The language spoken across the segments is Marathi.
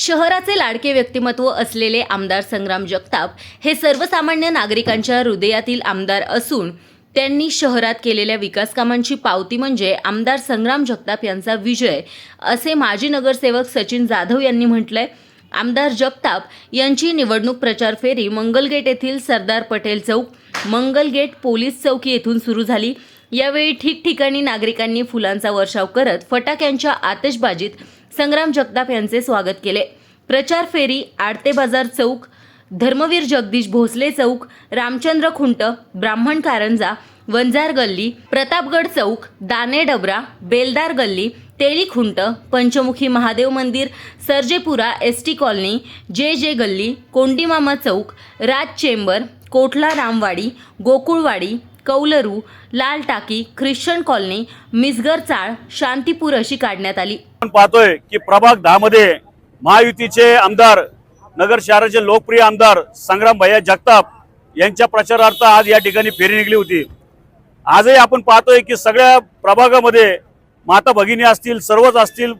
शहराचे लाडके व्यक्तिमत्व असलेले आमदार संग्राम जगताप हे सर्वसामान्य नागरिकांच्या हृदयातील आमदार असून त्यांनी शहरात केलेल्या विकास कामांची पावती म्हणजे आमदार संग्राम जगताप यांचा विजय असे माजी नगरसेवक सचिन जाधव यांनी म्हटलंय. आमदार जगताप यांची निवडणूक प्रचार फेरी मंगलगेट येथील सरदार पटेल चौक मंगलगेट पोलीस चौकी येथून सुरू झाली. यावेळी ठिकठिकाणी नागरिकांनी फुलांचा वर्षाव करत फटाक्यांच्या आतषबाजीत संग्राम जगताप यांचे स्वागत केले. प्रचार फेरी आडते बाजार चौक धर्मवीर जगदीश भोसले चौक रामचंद्र खुंट ब्राह्मण कारंजा वंजार गल्ली प्रतापगड चौक दाने डबरा बेलदार गल्ली तेली खुंट पंचमुखी महादेव मंदिर Sarjepura S T colony J J गल्ली कोंडीमामा चौक Raj chamber Kothla Ramwadi Gokulwadi कौलरू Lal Taki Christian colony मिसगर चाळ शांतीपूर अशी काढण्यात आली. आपण पाहतोय की प्रभाग दहा मध्ये महायुतीचे आमदार नगर शहराचे लोकप्रिय आमदार संग्राम भैया जगताप यांच्या प्रचारार्थ आज या ठिकाणी फेरी निघली होती. आजही आपण पाहतोय की सगळ्या प्रभागामध्ये माता भगिनी असतील सर्वच असतील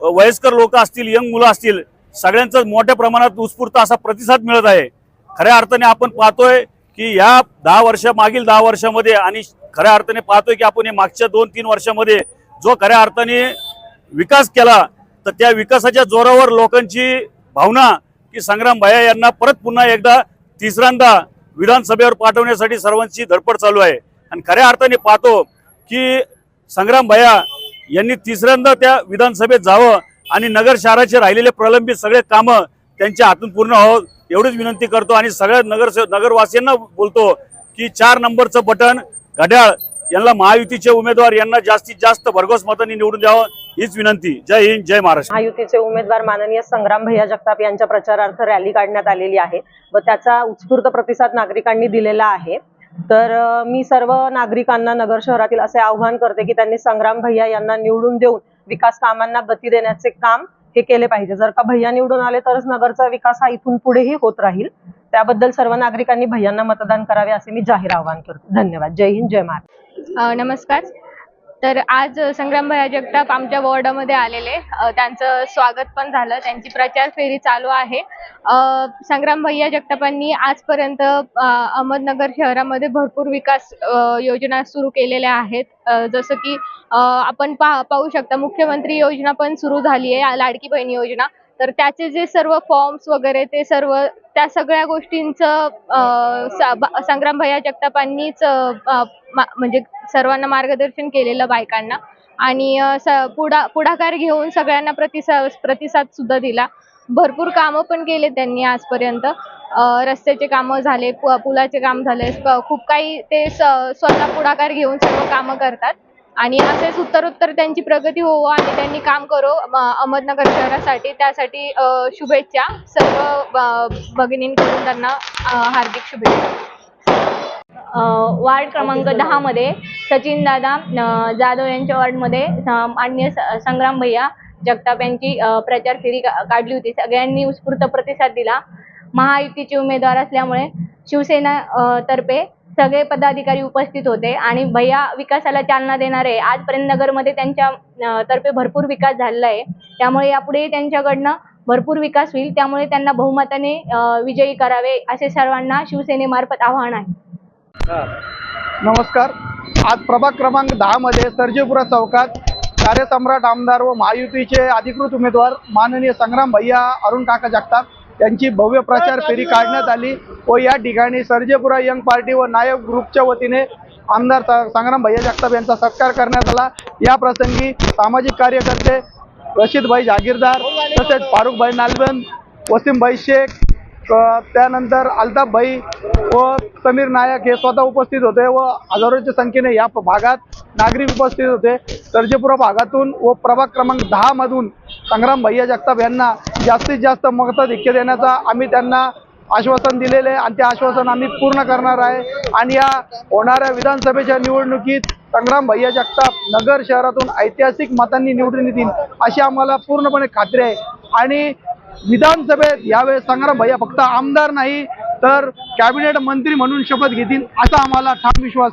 वयस्कर लोक असतील यंग मुलं असतील सगळ्यांचं मोठ्या प्रमाणात उत्स्फूर्त असा प्रतिसाद मिळत आहे. खऱ्या अर्थाने आपण पाहतोय की या दहा वर्ष मागील दहा वर्षामध्ये आणि खऱ्या अर्थाने पाहतोय की आपण हे मागच्या दोन तीन वर्षामध्ये जो खऱ्या अर्थाने विकास केला तर त्या विकासाच्या जोरावर लोकांची भावना की संग्राम भाया यांना परत पुन्हा एकदा तिसऱ्यांदा विधानसभेवर पाठवण्यासाठी सर्वांची धडपड चालू आहे. आणि खऱ्या अर्थाने पाहतो की संग्राम भाया यांनी तिसऱ्यांदा त्या विधानसभेत जावं आणि नगर शहराचे राहिलेले प्रलंबित सगळे कामं त्यांच्या हातून पूर्ण व्हावं एवढीच विनंती करतो आणि सगळ्या नगर नगरवासियांना बोलतो की चार नंबरचं बटन घड्याळ यांना महायुतीचे उमेदवार यांना जास्तीत जास्त भरघोस मतांनी निवडून द्यावं हीच विनंती. जय हिंद जय महाराष्ट्र. महायुतीचे उमेदवार माननीय संग्राम भैया जगताप यांच्या प्रचारार्थ रॅली काढण्यात आलेली आहे व त्याचा उत्स्फूर्त प्रतिसाद नागरिकांनी दिलेला आहे. तर मी सर्व नागरिकांना नगर शहरातील असे आव्हान करते की त्यांनी संग्राम भैया यांना निवडून देऊन विकास कामांना गती देण्याचे काम हे केले पाहिजे. जर का भैया निवडून आले तरच नगरचा विकास हा इथून पुढेही होत राहील. त्याबद्दल सर्व नागरिकांनी भैयांना मतदान करावे असे मी जाहीर आवाहन करतो. धन्यवाद. जय हिंद जय महाराष्ट्र. नमस्कार. तर आज संग्रामभैया जगताप आमच्या वॉर्डामध्ये आलेले त्यांचं स्वागत पण झालं. त्यांची प्रचार फेरी चालू आहे. संग्राम भैया जगतापांनी आजपर्यंत अहमदनगर शहरामध्ये भरपूर विकास योजना सुरू केलेल्या आहेत. जसं की आपण पा पाहू शकता मुख्यमंत्री योजना पण सुरू झाली आहे. लाडकी बहीण योजना. तर त्याचे जे सर्व फॉर्म्स वगैरे ते सर्व त्या सगळ्या गोष्टींचं संग्राम भैया जगतापांनीच म्हणजे सर्वांना मार्गदर्शन केलेलं बायकांना. आणि पुढा पुढाकार घेऊन सगळ्यांना प्रतिसाद प्रतिसाद सुद्धा दिला. भरपूर कामं पण केले त्यांनी आजपर्यंत. रस्त्याचे कामं झाले पुलाचे काम झाले खूप काही ते स्वतः पुढाकार घेऊन सर्व कामं करतात. आणि असेच उत्तरोत्तर त्यांची प्रगती होवो आणि त्यांनी काम करो अहमदनगर शहरासाठी. त्यासाठी शुभेच्छा सर्व भगिनींकडून त्यांना हार्दिक शुभेच्छा. अ, वार्ड क्रमांक दहा मध्ये सचिन दादा जाधव यांच्या वार्डमध्ये स- संग्राम भैया जगताप यांची प्रचार फेरी काढली होती. सगळ्यांनी उत्स्फूर्त प्रतिसाद दिला. महायुतीचे उमेदवार असल्यामुळे शिवसेना तर्फे सगळे पदाधिकारी उपस्थित होते आणि भैया विकासाला चालना देणारे आजपर्यंत नगरमध्ये त्यांच्या तर्फे भरपूर विकास झालेला आहे त्यामुळे यापुढे त्यांच्याकडनं भरपूर विकास होईल. त्यामुळे त्यांना बहुमताने विजयी करावे असे सर्वांना शिवसेनेमार्फत आवाहन आहे. नमस्कार. आज प्रभाग क्रमांक दहा मध्ये सर्जेपुरा चौकात कार्यसम्राट आमदार व महायुतीचे अधिकृत उमेदवार माननीय संग्राम भैया अरुण काका जगताप त्यांची भव्य प्रचार फेरी काढण्यात आली. व या ठिकाणी सर्जेपुरा यंग पार्टी व नायक ग्रुपच्या वतीने आमदार संग्राम भैया जगताप यांचा सत्कार करण्यात आला. या प्रसंगी सामाजिक कार्यकर्ते रशीदभाई जागीरदार तसेच फारुखभाई नालबंद वसीमभाई शेख त्यानंतर अल्ताफभाई व समीर नायक हे स्वतः उपस्थित होते व हजारोच्या संख्येने या भागात नागरिक उपस्थित होते. सर्जेपुरा भागातून व प्रभाग क्रमांक दहा मधून संग्राम भैया जगताप यांना जास्तीत जास्त मताधिक्य देण्याचा आम्ही त्यांना आश्वासन दिलेले आहे. आणि ते आश्वासन आम्ही पूर्ण करणार आहे. आणि या होणाऱ्या विधानसभेच्या निवडणुकीत संग्राम भैया जगताप नगर शहरातून ऐतिहासिक मतांनी निवडून येतील अशी आम्हाला पूर्णपणे खात्री आहे. आणि विधानसभेत यावेळेस संग्राम भैया फक्त आमदार नाही तर कॅबिनेट मंत्री म्हणून शपथ घेतील असा आम्हाला ठाम विश्वास